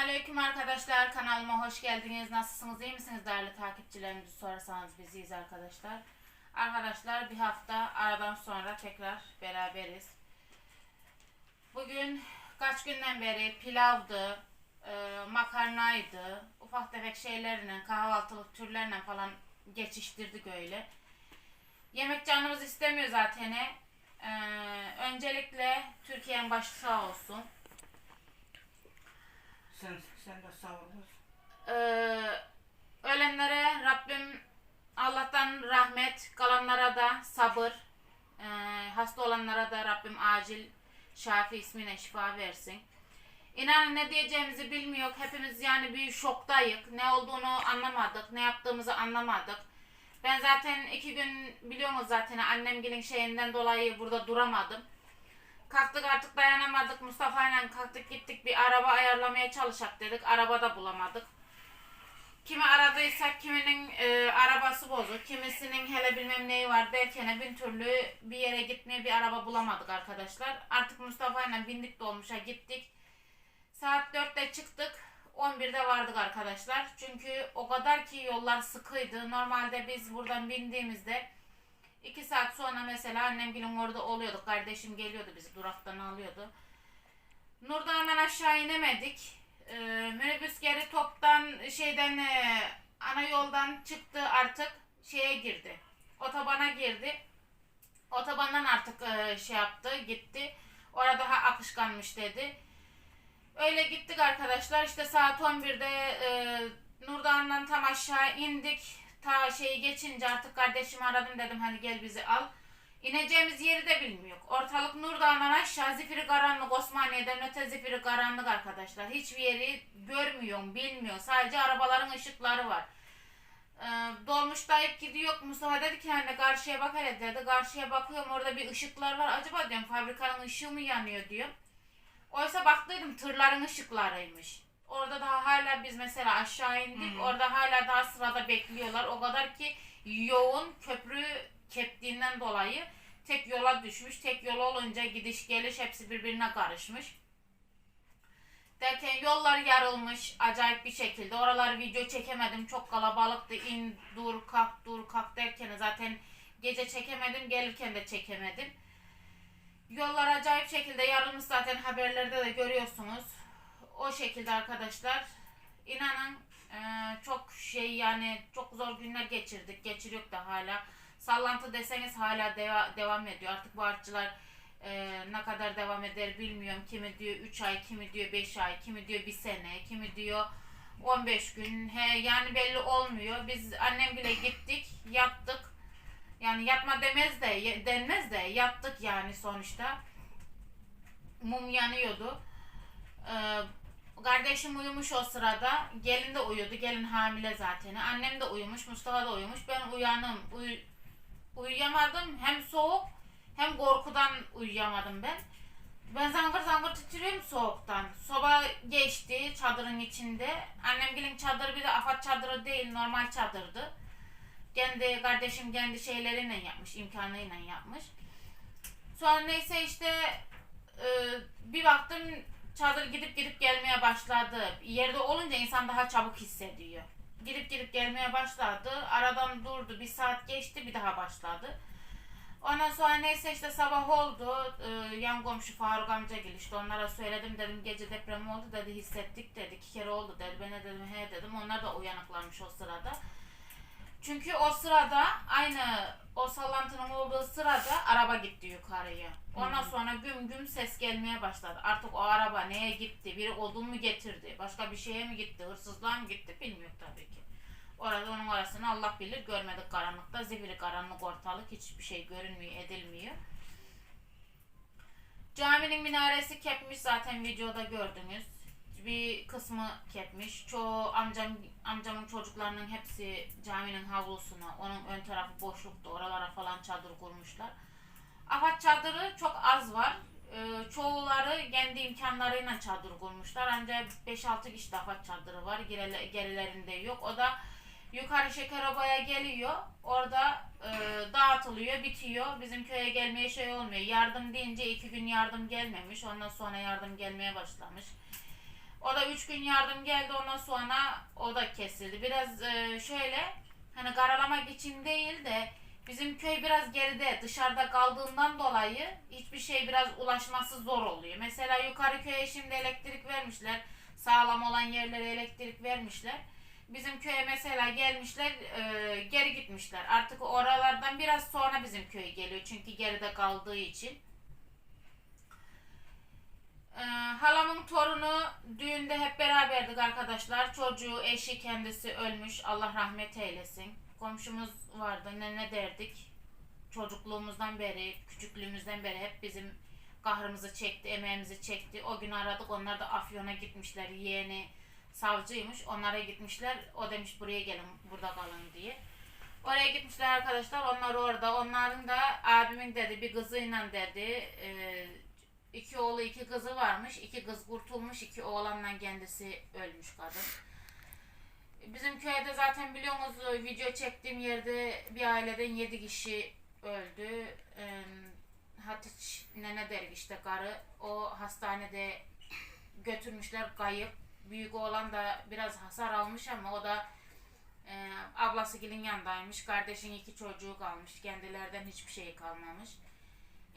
Selamünaleyküm arkadaşlar. Kanalıma hoş geldiniz. Nasılsınız? iyi misiniz değerli takipçilerimizi sorarsanız biziyiz arkadaşlar. Arkadaşlar bir hafta aradan sonra tekrar beraberiz. Bugün kaç günden beri pilavdı, e, makarnaydı, ufak tefek şeylerle, kahvaltılık türlerle falan geçiştirdik öyle. Yemek canımız istemiyor zaten. E, öncelikle Türkiye'nin başı sağ olsun. Sen, sen de olasın. Ee, ölenlere Rabbim Allah'tan rahmet, kalanlara da sabır, ee, hasta olanlara da Rabbim acil şafi ismine şifa versin. İnanın ne diyeceğimizi bilmiyor. Hepimiz yani bir şoktayık. Ne olduğunu anlamadık. Ne yaptığımızı anlamadık. Ben zaten iki gün biliyorsunuz zaten annemgilin şeyinden dolayı burada duramadım. Kalktık artık dayanamadık. Mustafa ile kalktık gittik bir araba ayarlamaya çalışak dedik. Araba da bulamadık. Kimi aradıysak kiminin e, arabası bozuk. Kimisinin hele bilmem neyi var derken bin türlü bir yere gitmeye bir araba bulamadık arkadaşlar. Artık Mustafa ile bindik dolmuşa gittik. Saat 4'te çıktık. 11'de vardık arkadaşlar. Çünkü o kadar ki yollar sıkıydı. Normalde biz buradan bindiğimizde İki saat sonra mesela annem günün orada oluyorduk. Kardeşim geliyordu bizi duraktan alıyordu. Nur'dan hemen aşağı inemedik. Ee, minibüs geri toptan şeyden e, ana yoldan çıktı artık şeye girdi. Otobana girdi. Otobandan artık e, şey yaptı gitti. Orada daha akışkanmış dedi. Öyle gittik arkadaşlar. İşte saat 11'de e, Nurdağ'dan tam aşağı indik. Ta şeyi geçince artık kardeşimi aradım dedim hani gel bizi al. İneceğimiz yeri de bilmiyor. Ortalık Nurdağ'dan aşağı zifiri karanlık Osmaniye'den öte zifiri karanlık arkadaşlar. Hiçbir yeri görmüyorum, bilmiyor. Sadece arabaların ışıkları var. Ee, dolmuş dayıp gidiyor. Mustafa dedi ki hani karşıya bak hele dedi. Karşıya bakıyorum orada bir ışıklar var. Acaba diyorum fabrikanın ışığı mı yanıyor diyor. Oysa baktıydım tırların ışıklarıymış. Orada daha hala biz mesela aşağı indik. Orada hala daha sırada bekliyorlar. O kadar ki yoğun köprü keptiğinden dolayı tek yola düşmüş. Tek yol olunca gidiş geliş hepsi birbirine karışmış. Derken yollar yarılmış acayip bir şekilde. Oraları video çekemedim. Çok kalabalıktı. İn, dur, kalk, dur, kalk derken zaten gece çekemedim. Gelirken de çekemedim. Yollar acayip şekilde yarılmış zaten haberlerde de görüyorsunuz. O şekilde arkadaşlar. İnanın e, çok şey yani çok zor günler geçirdik. Geçiriyor da hala. Sallantı deseniz hala deva- devam ediyor. Artık bu artçılar e, ne kadar devam eder bilmiyorum. Kimi diyor 3 ay, kimi diyor 5 ay, kimi diyor 1 sene, kimi diyor 15 gün. He, yani belli olmuyor. Biz annem bile gittik, yattık. Yani yatma demez de denmez de yattık yani sonuçta. Mum yanıyordu. Ee, kardeşim uyumuş o sırada. Gelin de uyudu. Gelin hamile zaten. Annem de uyumuş. Mustafa da uyumuş. Ben uyanım. Uy uyuyamadım. Hem soğuk hem korkudan uyuyamadım ben. Ben zangır zangır titriyorum soğuktan. Soba geçti çadırın içinde. Annem gelin çadırı bir de afat çadırı değil normal çadırdı. Kendi kardeşim kendi şeyleriyle yapmış, imkanıyla yapmış. Sonra neyse işte e, bir baktım çadır gidip gidip gelmeye başladı. Yerde olunca insan daha çabuk hissediyor. Gidip gidip gelmeye başladı. Aradan durdu. Bir saat geçti bir daha başladı. Ondan sonra neyse işte sabah oldu. Ee, yan komşu Faruk amca gelişti. Onlara söyledim dedim gece deprem oldu dedi hissettik dedi. iki kere oldu dedi. Ben de dedim he dedim. Onlar da uyanıklanmış o sırada. Çünkü o sırada aynı o sallantının olduğu sırada araba gitti yukarıya. Ondan sonra güm güm ses gelmeye başladı. Artık o araba neye gitti? Biri odun mu getirdi? Başka bir şeye mi gitti? Hırsızlığa mı gitti? Bilmiyorum tabii ki. Orada onun arasını Allah bilir. Görmedik karanlıkta. Zifiri karanlık ortalık. Hiçbir şey görünmüyor, edilmiyor. Caminin minaresi kepmiş zaten videoda gördünüz. Bir kısmı kepmiş. Çoğu amcam amcamın çocuklarının hepsi caminin havlusuna, onun ön tarafı boşluktu. Oralara falan çadır kurmuşlar. Afat çadırı çok az var. Ee, çoğuları kendi imkanlarıyla çadır kurmuşlar. Ancak 5-6 kişi de afat çadırı var. Gerile- Gerilerinde yok. O da yukarı Şekeroba'ya geliyor. Orada e, dağıtılıyor, bitiyor. Bizim köye gelmeye şey olmuyor. Yardım deyince iki gün yardım gelmemiş. Ondan sonra yardım gelmeye başlamış. O da üç gün yardım geldi ondan sonra o da kesildi. Biraz e, şöyle hani karalamak için değil de bizim köy biraz geride dışarıda kaldığından dolayı hiçbir şey biraz ulaşması zor oluyor. Mesela yukarı köye şimdi elektrik vermişler. Sağlam olan yerlere elektrik vermişler. Bizim köye mesela gelmişler e, geri gitmişler. Artık oralardan biraz sonra bizim köy geliyor. Çünkü geride kaldığı için. Ee, halamın torunu düğünde hep beraberdik arkadaşlar. Çocuğu, eşi kendisi ölmüş. Allah rahmet eylesin. Komşumuz vardı. Ne ne derdik? Çocukluğumuzdan beri, küçüklüğümüzden beri hep bizim kahrımızı çekti, emeğimizi çekti. O gün aradık. Onlar da Afyon'a gitmişler. Yeğeni savcıymış. Onlara gitmişler. O demiş buraya gelin, burada kalın diye. Oraya gitmişler arkadaşlar. Onlar orada. Onların da abimin dedi bir kızıyla dedi. E, iki oğlu iki kızı varmış. İki kız kurtulmuş. iki oğlanla kendisi ölmüş kadın. Bizim köyde zaten biliyorsunuz video çektiğim yerde bir aileden yedi kişi öldü. Ee, Hatice nene derik işte karı. O hastanede götürmüşler kayıp. Büyük oğlan da biraz hasar almış ama o da e, ablası gelin yanındaymış. Kardeşin iki çocuğu kalmış. Kendilerden hiçbir şey kalmamış.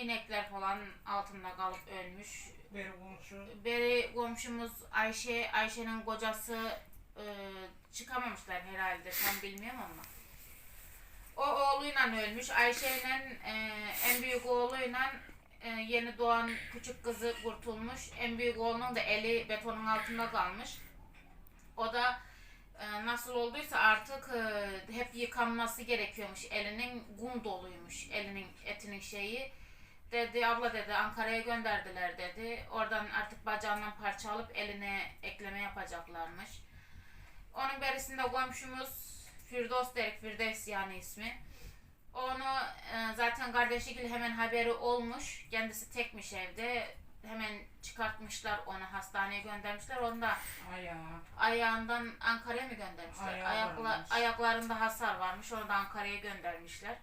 İnekler falan altında kalıp ölmüş. Bir komşu Beri komşumuz Ayşe, Ayşe'nin kocası e, çıkamamışlar herhalde tam bilmiyorum ama. O oğluyla ölmüş. Ayşe'nin e, en büyük oğluyla e, yeni doğan küçük kızı kurtulmuş. En büyük oğlunun da eli betonun altında kalmış. O da e, nasıl olduysa artık e, hep yıkanması gerekiyormuş. Elinin kum doluymuş. Elinin etinin şeyi. Dedi abla dedi Ankara'ya gönderdiler dedi. Oradan artık bacağından parça alıp eline ekleme yapacaklarmış. Onun berisinde komşumuz Firdos derik Firdevs yani ismi. Onu e, zaten kardeşiyle hemen haberi olmuş. Kendisi tekmiş evde. Hemen çıkartmışlar onu hastaneye göndermişler. Onu da ayağı. ayağından Ankara'ya mı göndermişler? Ayağı Ayakla, varmış. ayaklarında hasar varmış. Onu da Ankara'ya göndermişler.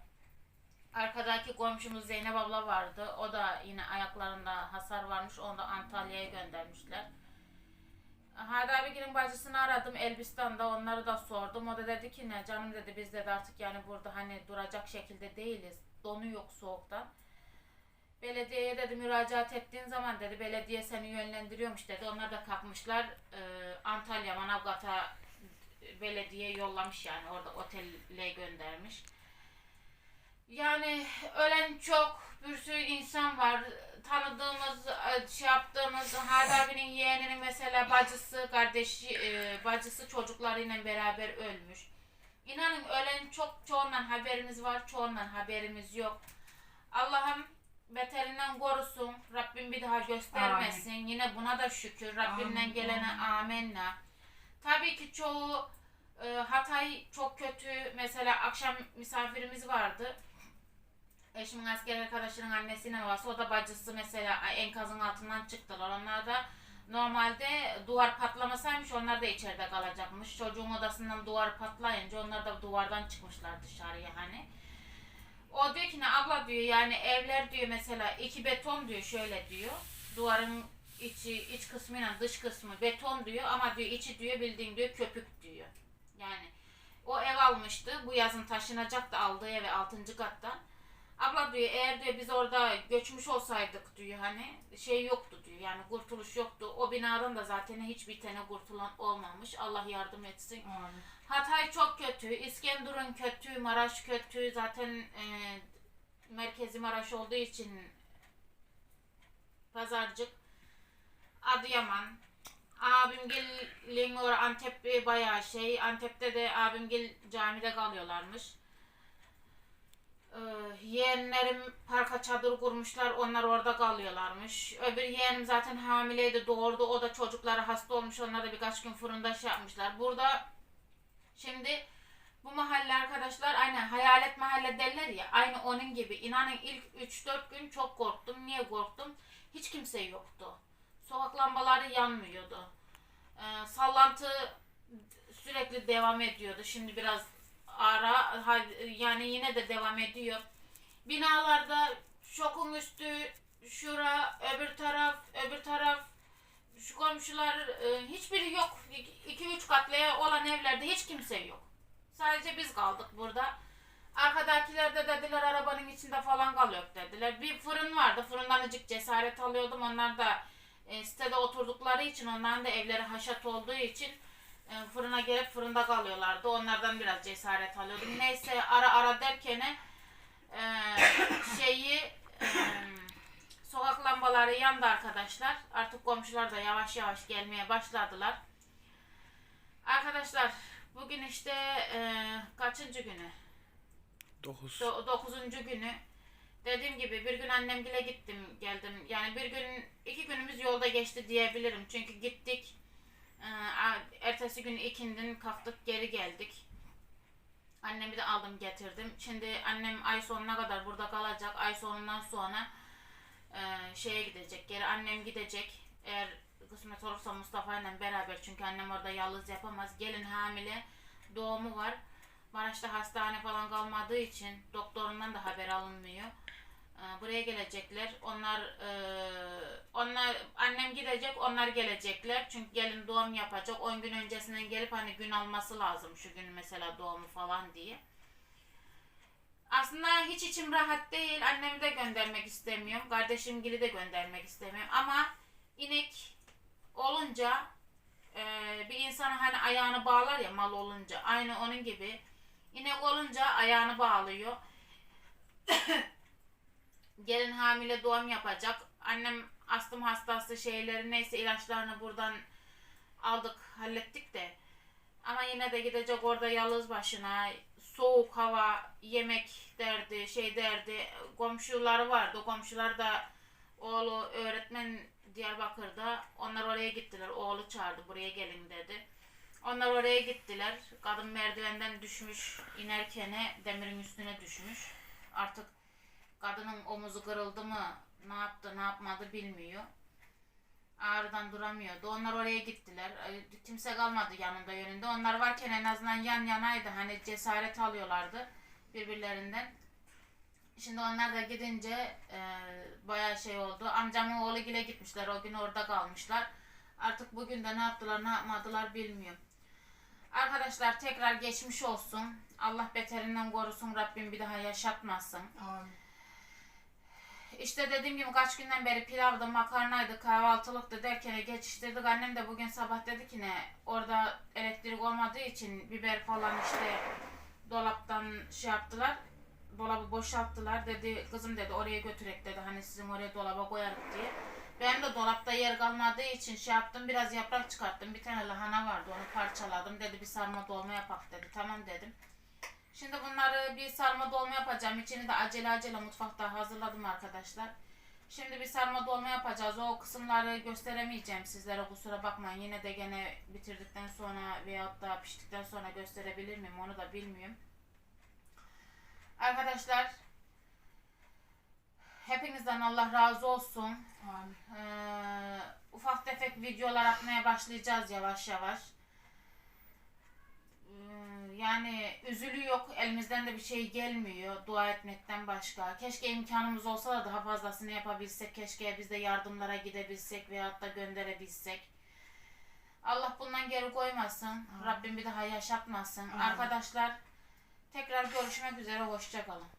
Arkadaki komşumuz Zeynep abla vardı. O da yine ayaklarında hasar varmış. Onu da Antalya'ya göndermişler. Hadi abigilin bacısını aradım Elbistan'da onları da sordum. O da dedi ki ne canım dedi biz dedi artık yani burada hani duracak şekilde değiliz. Donu yok soğuktan. Belediyeye dedi müracaat ettiğin zaman dedi belediye seni yönlendiriyormuş dedi. Onlar da kalkmışlar e, Antalya Manavgat'a belediye yollamış yani orada otelle göndermiş. Yani ölen çok bir sürü insan var. Tanıdığımız, e, şey yaptığımız Hadi yeğeninin mesela bacısı, kardeşi, e, bacısı çocuklarıyla beraber ölmüş. İnanın ölen çok çoğundan haberimiz var, çoğundan haberimiz yok. Allah'ım beterinden korusun. Rabbim bir daha göstermesin. Yine buna da şükür. Rabbimden Amin, gelene amenna. Tabii ki çoğu e, Hatay çok kötü. Mesela akşam misafirimiz vardı. Eşimin asker arkadaşının annesinin varsa o da bacısı mesela enkazın altından çıktılar. Onlar da normalde duvar patlamasaymış onlar da içeride kalacakmış. Çocuğun odasından duvar patlayınca onlar da duvardan çıkmışlar dışarıya hani. O diyor ki ne abla diyor yani evler diyor mesela iki beton diyor şöyle diyor. Duvarın içi iç kısmıyla dış kısmı beton diyor ama diyor içi diyor bildiğin diyor köpük diyor. Yani o ev almıştı. Bu yazın taşınacaktı aldığı eve 6. kattan. Abla diyor eğer diyor biz orada göçmüş olsaydık diyor hani şey yoktu diyor yani kurtuluş yoktu. O binadan da zaten hiçbir tane kurtulan olmamış. Allah yardım etsin. Amin. Hatay çok kötü, İskenderun kötü, Maraş kötü. Zaten e, merkezi Maraş olduğu için Pazarcık, Adıyaman, Abimgil'in orası Antep bayağı şey. Antep'te de Abimgil camide kalıyorlarmış. Ee, yeğenlerim parka çadır kurmuşlar. Onlar orada kalıyorlarmış. Öbür yeğenim zaten hamileydi doğurdu. O da çocukları hasta olmuş. Onlar da birkaç gün fırında şey yapmışlar. Burada Şimdi bu mahalle arkadaşlar aynen hayalet mahalle derler ya aynı onun gibi. İnanın ilk 3-4 gün çok korktum. Niye korktum? Hiç kimse yoktu. Sokak lambaları yanmıyordu. Ee, sallantı sürekli devam ediyordu. Şimdi biraz ara yani yine de devam ediyor. Binalarda şokun üstü şura öbür taraf öbür taraf şu komşular e, hiçbiri yok. 2-3 katlıya olan evlerde hiç kimse yok. Sadece biz kaldık burada. Arkadakiler de dediler arabanın içinde falan kalıyor dediler. Bir fırın vardı. Fırından azıcık cesaret alıyordum. Onlar da e, sitede oturdukları için onların da evleri haşat olduğu için e, fırına gelip fırında kalıyorlardı. Onlardan biraz cesaret alıyordum. Neyse ara ara derken e, şeyi e, sokak lambaları yandı arkadaşlar. Artık komşular da yavaş yavaş gelmeye başladılar. Arkadaşlar bugün işte e, kaçıncı günü? 9. Do- dokuzuncu günü. Dediğim gibi bir gün annemgile gittim geldim. Yani bir gün iki günümüz yolda geçti diyebilirim. Çünkü gittik. E, a- ertesi gün ikindin kalktık geri geldik. Annemi de aldım getirdim. Şimdi annem ay sonuna kadar burada kalacak. Ay sonundan sonra e, şeye gidecek. Geri annem gidecek. Eğer kısmet olursa Mustafa ile beraber. Çünkü annem orada yalnız yapamaz. Gelin hamile. Doğumu var. Maraş'ta hastane falan kalmadığı için doktorundan da haber alınmıyor. Ee, Buraya gelecekler. Onlar e, onlar annem gidecek, onlar gelecekler. Çünkü gelin doğum yapacak. 10 gün öncesinden gelip hani gün alması lazım şu gün mesela doğumu falan diye. Aslında hiç içim rahat değil. Annemi de göndermek istemiyorum. Kardeşim Gili de göndermek istemiyorum. Ama inek olunca e, bir insan hani ayağını bağlar ya mal olunca. Aynı onun gibi. İnek olunca ayağını bağlıyor. Gelin hamile doğum yapacak. Annem astım hastası şeyleri neyse ilaçlarını buradan aldık hallettik de. Ama yine de gidecek orada yalnız başına. Soğuk hava, yemek derdi, şey derdi. Komşuları vardı. Komşular da oğlu öğretmen Diyarbakır'da. Onlar oraya gittiler. Oğlu çağırdı buraya gelin dedi. Onlar oraya gittiler. Kadın merdivenden düşmüş. inerken demirin üstüne düşmüş. Artık kadının omuzu kırıldı mı ne yaptı ne yapmadı bilmiyor. Ağrıdan duramıyordu. Onlar oraya gittiler. Kimse kalmadı yanında yönünde. Onlar varken en azından yan yanaydı. Hani cesaret alıyorlardı birbirlerinden. Şimdi onlar da gidince e, bayağı şey oldu. Amcamın oğlu gile gitmişler. O gün orada kalmışlar. Artık bugün de ne yaptılar ne yapmadılar bilmiyorum. Arkadaşlar tekrar geçmiş olsun. Allah beterinden korusun. Rabbim bir daha yaşatmasın. Amin. İşte dediğim gibi kaç günden beri pilavdı, makarnaydı, kahvaltılıktı derken geçiştirdik. Annem de bugün sabah dedi ki ne orada elektrik olmadığı için biber falan işte dolaptan şey yaptılar. Dolabı boşalttılar dedi. Kızım dedi oraya götürek dedi. Hani sizin oraya dolaba koyarız diye. Ben de dolapta yer kalmadığı için şey yaptım. Biraz yaprak çıkarttım. Bir tane lahana vardı onu parçaladım. Dedi bir sarma dolma yapak dedi. Tamam dedim. Şimdi bunları bir sarma dolma yapacağım. İçini de acele acele mutfakta hazırladım arkadaşlar. Şimdi bir sarma dolma yapacağız. O kısımları gösteremeyeceğim sizlere kusura bakmayın. Yine de gene bitirdikten sonra veyahut da piştikten sonra gösterebilir miyim onu da bilmiyorum. Arkadaşlar hepinizden Allah razı olsun. Amin. Ee, ufak tefek videolar atmaya başlayacağız yavaş yavaş. Yani üzülü yok. Elimizden de bir şey gelmiyor. Dua etmekten başka. Keşke imkanımız olsa da daha fazlasını yapabilsek. Keşke biz de yardımlara gidebilsek veyahut da gönderebilsek. Allah bundan geri koymasın. Rabbim bir daha yaşatmasın. Amin. Arkadaşlar tekrar görüşmek üzere. Hoşçakalın.